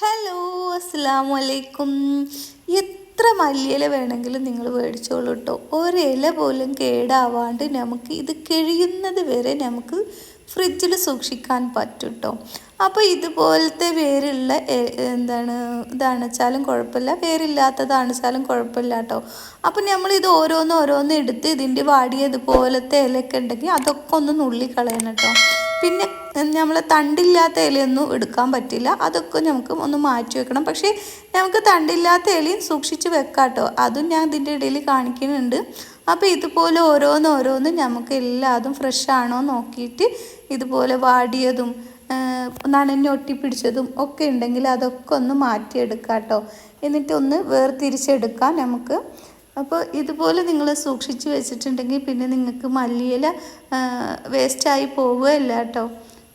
Hello അസ്സാം വലൈക്കും എത്ര മല്ലിയില വേണമെങ്കിലും നിങ്ങൾ മേടിച്ചോളൂ കേട്ടോ ഒരില പോലും കേടാവാണ്ട് നമുക്ക് ഇത് കഴിയുന്നത് വരെ നമുക്ക് ഫ്രിഡ്ജിൽ സൂക്ഷിക്കാൻ പറ്റും കേട്ടോ അപ്പോൾ ഇതുപോലത്തെ വേരുള്ള എന്താണ് ഇതാണെച്ചാലും കുഴപ്പമില്ല. വേരില്ലാത്തതാണ് വെച്ചാലും കുഴപ്പമില്ല കേട്ടോ അപ്പോൾ നമ്മൾ ഇത് ഓരോന്ന് ഓരോന്ന് എടുത്ത് ഇതിന്റെ വാടിയതുപോലത്തെ ഇലയൊക്കെ ഉണ്ടെങ്കിൽ അതൊക്കെ ഒന്ന് നുള്ളി കളയണം കേട്ടോ പിന്നെ നമ്മൾ തണ്ടില്ലാത്ത ഇലയൊന്നും എടുക്കാൻ പറ്റില്ല. അതൊക്കെ നമുക്ക് ഒന്ന് മാറ്റി വെക്കണം. പക്ഷേ നമുക്ക് തണ്ടില്ലാത്ത ഇലയും സൂക്ഷിച്ച് വെക്കാട്ടോ. കേട്ടോ അതും ഞാൻ ഇതിന്റെ ഇടയിൽ കാണിക്കുന്നുണ്ട്. അപ്പോൾ ഇതുപോലെ ഓരോന്ന് ഓരോന്ന് നമുക്ക് എല്ലാതും ഫ്രഷ് ആണോ നോക്കിയിട്ട് ഇതുപോലെ വാടിയതും നനഞ്ഞൊട്ടിപ്പിടിച്ചതും ഒക്കെ ഉണ്ടെങ്കിൽ അതൊക്കെ ഒന്ന് മാറ്റിയെടുക്കാം കേട്ടോ എന്നിട്ടൊന്ന് വേർതിരിച്ചെടുക്കാം നമുക്ക് അപ്പോൾ ഇതുപോലെ നിങ്ങൾ സൂക്ഷിച്ച് വെച്ചിട്ടുണ്ടെങ്കിൽ പിന്നെ നിങ്ങൾക്ക് മല്ലിയില വേസ്റ്റായി പോവുകയില്ല കേട്ടോ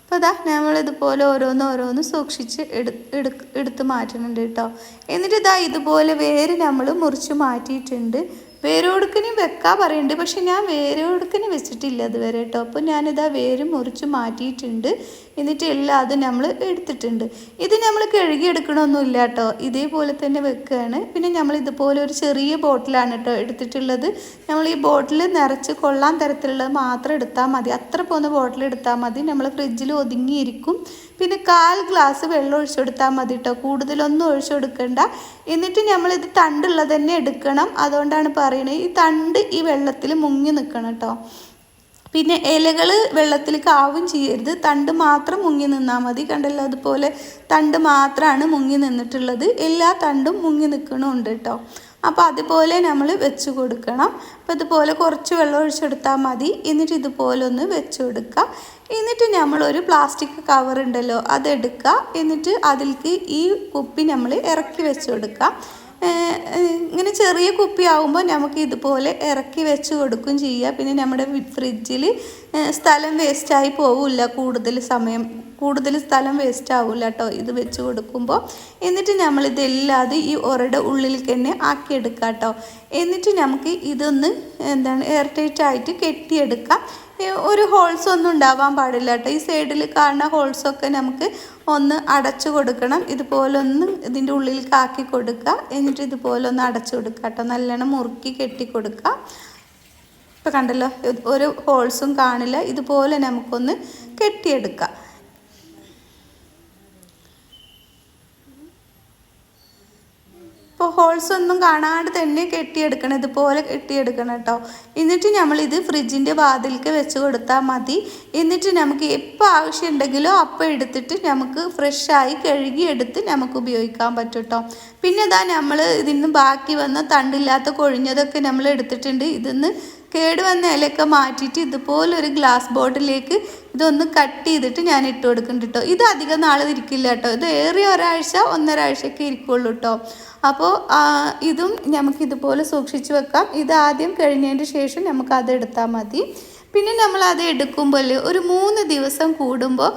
അപ്പോൾ അതാ നമ്മളിതുപോലെ ഓരോന്ന് ഓരോന്ന് സൂക്ഷിച്ച് എടു എടു- എടുത്ത് മാറ്റുന്നുണ്ട് കേട്ടോ എന്നിട്ട് ഇതാ ഇതുപോലെ വേര് നമ്മൾ മുറിച്ച് മാറ്റിയിട്ടുണ്ട്. വേരോടുക്കനും വെക്കാൻ പറയുന്നുണ്ട് പക്ഷെ ഞാൻ വേരോടുക്കന് വെച്ചിട്ടില്ല അതുവരെ കേട്ടോ അപ്പോൾ ഞാനിതാ വേര് മുറിച്ച് മാറ്റിയിട്ടുണ്ട്. എന്നിട്ട് എല്ലാം അത് നമ്മൾ എടുത്തിട്ടുണ്ട്. ഇത് നമ്മൾ കഴുകിയെടുക്കണമൊന്നുമില്ല കേട്ടോ ഇതേപോലെ തന്നെ വെക്കുകയാണ് പിന്നെ നമ്മൾ ഇതുപോലെ ഒരു ചെറിയ ബോട്ടിലാണ് കേട്ടോ എടുത്തിട്ടുള്ളത്. നമ്മൾ ഈ ബോട്ടിൽ നിറച്ച് കൊള്ളാൻ തരത്തിലുള്ളത് മാത്രം എടുത്താൽ മതി. അത്ര പോകുന്ന ബോട്ടിൽ എടുത്താൽ മതി. നമ്മൾ ഫ്രിഡ്ജിൽ ഒതുങ്ങിയിരിക്കും. പിന്നെ കാൽ ഗ്ലാസ് വെള്ളം ഒഴിച്ചു കൊടുത്താൽ മതി കേട്ടോ കൂടുതലൊന്നും ഒഴിച്ചു കൊടുക്കണ്ട. എന്നിട്ട് നമ്മളിത് തണ്ടുള്ളത് തന്നെ എടുക്കണം. അതുകൊണ്ടാണ് പറയുന്നത് ഈ തണ്ട് ഈ വെള്ളത്തിൽ മുങ്ങി നിൽക്കണം കേട്ടോ പിന്നെ ഇലകൾ വെള്ളത്തിൽ കാവും ചെയ്യരുത്. തണ്ട് മാത്രം മുങ്ങി നിന്നാൽ മതി. കണ്ടല്ലോ അതുപോലെ തണ്ട് മാത്രമാണ് മുങ്ങി നിന്നിട്ടുള്ളത്. എല്ലാ തണ്ടും മുങ്ങി നിൽക്കണമുണ്ട് കേട്ടോ അപ്പോൾ അതുപോലെ നമ്മൾ വെച്ച് കൊടുക്കണം. അപ്പോൾ ഇതുപോലെ കുറച്ച് വെള്ളം ഒഴിച്ചെടുത്താൽ മതി. എന്നിട്ട് ഇതുപോലെ ഒന്ന് വെച്ച് കൊടുക്കുക. എന്നിട്ട് നമ്മളൊരു പ്ലാസ്റ്റിക് കവർ ഉണ്ടല്ലോ അതെടുക്കുക. എന്നിട്ട് അതിലേക്ക് ഈ കുപ്പി നമ്മൾ ഇറക്കി വെച്ച് കൊടുക്കുക. ഇങ്ങനെ ചെറിയ കുപ്പി ആവുമ്പോൾ നമുക്ക് ഇതുപോലെ ഇറക്കി വെച്ച് കൊടുക്കും ചെയ്യുക പിന്നെ നമ്മുടെ ഫ്രിഡ്ജിൽ സ്ഥലം വേസ്റ്റായി പോവില്ല. കൂടുതൽ സമയം കൂടുതൽ സ്ഥലം വേസ്റ്റ് ആവില്ല കേട്ടോ ഇത് വെച്ച് കൊടുക്കുമ്പോൾ എന്നിട്ട് നമ്മൾ ഇതെല്ലാതെ ഈ ഒരയുടെ ഉള്ളിൽ തന്നെ ആക്കിയെടുക്കാം കേട്ടോ എന്നിട്ട് നമുക്ക് ഇതൊന്ന് എന്താണ് എയർ ടൈറ്റ് ആയിട്ട് കെട്ടിയെടുക്കാം. ഒരു ഹോൾസ് ഒന്നും ഉണ്ടാവാൻ പാടില്ല കേട്ടോ. ഈ സൈഡിൽ കാണുന്ന ഹോൾസൊക്കെ നമുക്ക് ഒന്ന് അടച്ചു കൊടുക്കണം. ഇതുപോലെ ഒന്ന് ഇതിന്റെ ഉള്ളിൽ കാക്കി കൊടുക്കുക. എന്നിട്ട് ഇതുപോലെ ഒന്ന് അടച്ചു കൊടുക്കുക കേട്ടോ. നല്ലോണം മുറുക്കി കെട്ടി കൊടുക്കുക. ഇപ്പം കണ്ടല്ലോ ഒരു ഹോൾസും കാണില്ല. ഇതുപോലെ നമുക്കൊന്ന് കെട്ടിയെടുക്കാം. ഹോൾസ് ഒന്നും കാണാണ്ട് തന്നെ കെട്ടിയെടുക്കണം ഇതുപോലെ കെട്ടിയെടുക്കണം കേട്ടോ എന്നിട്ട് നമ്മളിത് ഫ്രിഡ്ജിന്റെ വാതിൽക്ക് വെച്ച് കൊടുത്താൽ മതി. എന്നിട്ട് നമുക്ക് എപ്പോൾ ആവശ്യമുണ്ടെങ്കിലോ അപ്പോൾ എടുത്തിട്ട് നമുക്ക് ഫ്രഷായി കഴുകിയെടുത്ത് നമുക്ക് ഉപയോഗിക്കാൻ പറ്റും കേട്ടോ പിന്നെ ഇതാ നമ്മൾ ഇതിൽ നിന്ന് ബാക്കി വന്ന തണ്ടില്ലാത്ത കൊഴിഞ്ഞതൊക്കെ നമ്മൾ എടുത്തിട്ടുണ്ട്. ഇതിന്ന് കേടുവന്ന ഇലയൊക്കെ മാറ്റിയിട്ട് ഇതുപോലൊരു ഗ്ലാസ് ബോട്ടിലേക്ക് ഇതൊന്ന് കട്ട് ചെയ്തിട്ട് ഞാൻ ഇട്ട് കൊടുക്കുന്നുണ്ട് കേട്ടോ. ഇത് അധികം നാൾ ഇരിക്കില്ല കേട്ടോ. ഇത് ഏറിയ ഒരാഴ്ച ഒന്നരാഴ്ചയൊക്കെ ഇരിക്കുള്ളൂ കേട്ടോ. അപ്പോൾ ഇതും നമുക്ക് ഇതുപോലെ സൂക്ഷിച്ചു വെക്കാം. ഇത് ആദ്യം കഴിഞ്ഞതിന് ശേഷം നമുക്ക് എടുത്താൽ മതി. പിന്നെ നമ്മൾ അത് എടുക്കുമ്പോൾ ഒരു മൂന്ന് ദിവസം കൂടുമ്പോൾ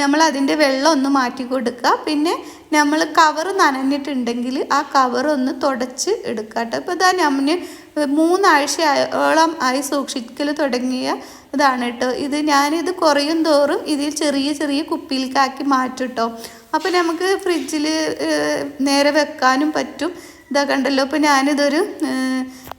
നമ്മൾ അതിന്റെ വെള്ളം ഒന്ന് മാറ്റി കൊടുക്കുക. പിന്നെ നമ്മൾ കവർ നനഞ്ഞിട്ടുണ്ടെങ്കിൽ ആ കവർ ഒന്ന് തുടച്ച് എടുക്കുക കേട്ടോ. ഇപ്പോൾ ഇതാ നമ്മൾ മൂന്നാഴ്ചയോളം ആയി സൂക്ഷിക്കൽ തുടങ്ങിയ ഇതാണ് കേട്ടോ. ഇത് ഞാനിത് കുറയും തോറും ഇതിൽ ചെറിയ ചെറിയ കുപ്പിയിലേക്കാക്കി മാറ്റും കേട്ടോ. അപ്പോൾ നമുക്ക് ഫ്രിഡ്ജിൽ നേരെ വെക്കാനും പറ്റും. ഇതാ കണ്ടല്ലോ. ഇപ്പോൾ ഞാനിതൊരു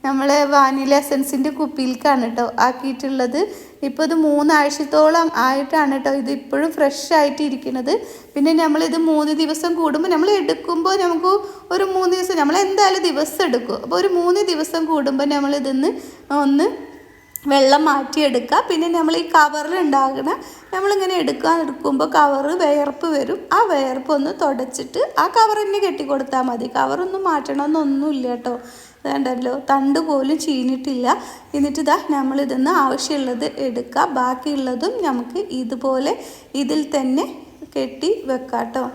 ഏഹ്, നമ്മളെ വാനില എസൻസിന്റെ കുപ്പിയിലേക്കാണ് കേട്ടോ ആക്കിയിട്ടുള്ളത്. ഇപ്പോൾ ഇത് മൂന്നാഴ്ചത്തോളം ആയിട്ടാണ് കേട്ടോ ഇത് ഇപ്പോഴും ഫ്രഷ് ആയിട്ട് ഇരിക്കുന്നത് പിന്നെ നമ്മളിത് മൂന്ന് ദിവസം കൂടുമ്പോൾ നമ്മൾ എടുക്കുമ്പോൾ നമുക്ക് ഒരു മൂന്ന് ദിവസം നമ്മൾ എന്തായാലും ദിവസം എടുക്കും. അപ്പോൾ ഒരു മൂന്ന് ദിവസം കൂടുമ്പോൾ നമ്മളിതിന്ന് ഒന്ന് വെള്ളം മാറ്റിയെടുക്കുക. പിന്നെ നമ്മൾ ഈ കവറിൽ ഉണ്ടാകുന്ന നമ്മളിങ്ങനെ എടുക്കാൻ എടുക്കുമ്പോൾ കവറ് വിയർപ്പ് വരും. ആ വിയർപ്പ് ഒന്ന് തുടച്ചിട്ട് ആ കവർ തന്നെ കെട്ടിക്കൊടുത്താൽ മതി. കവറൊന്നും മാറ്റണമെന്നൊന്നുമില്ല കേട്ടോ വേണ്ടല്ലോ. തണ്ട് പോലും ചീഞ്ഞിട്ടില്ല. എന്നിട്ട് ഇതാ നമ്മളിതിന്ന് ആവശ്യമുള്ളത് എടുക്കുക ബാക്കിയുള്ളതും നമുക്ക് ഇതുപോലെ ഇതിൽ തന്നെ കെട്ടി വെക്കാട്ടോ.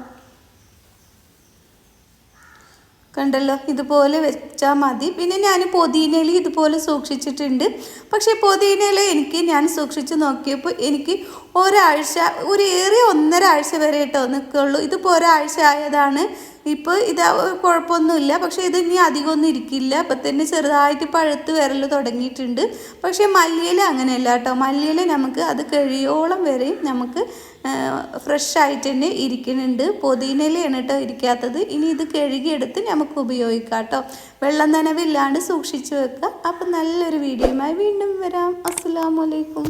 കണ്ടല്ലോ? ഇതുപോലെ വെച്ചാൽ മതി. പിന്നെ ഞാൻ പൊതിനയിൽ ഇതുപോലെ സൂക്ഷിച്ചിട്ടുണ്ട്. പക്ഷേ പൊതിനയിൽ എനിക്ക് ഞാൻ സൂക്ഷിച്ച് നോക്കിയപ്പോൾ എനിക്ക് ഒരാഴ്ച ഒരു ഏറിയ ഒന്നര ആഴ്ച വരെ കേട്ടോ നിൽക്കുള്ളൂ ഇതിപ്പോൾ ഒരാഴ്ച ആയതാണ്. ഇപ്പോൾ ഇത് കുഴപ്പമൊന്നുമില്ല. പക്ഷേ ഇത് ഇനി അധികമൊന്നും ഇരിക്കില്ല. അപ്പം തന്നെ ചെറുതായിട്ട് പഴുത്ത് വരൽ തുടങ്ങിയിട്ടുണ്ട്. പക്ഷേ മല്ലിയില അങ്ങനെയല്ല കേട്ടോ. മല്ലിയില നമുക്ക് അത് കഴിയോളം വരെയും നമുക്ക് ഫ്രഷ് ആയിട്ട് തന്നെ ഇരിക്കുന്നുണ്ട്. പുതിനയിലയാണ് കേട്ടോ ഇരിക്കാത്തത്. ഇനി ഇത് കഴുകിയെടുത്ത് നമുക്ക് ഉപയോഗിക്കാം കേട്ടോ. വെള്ളം നനവില്ലാണ്ട് സൂക്ഷിച്ചു വെക്കുക. അപ്പം നല്ലൊരു വീഡിയോയുമായി വീണ്ടും വരാം. അസ്സാമലൈക്കും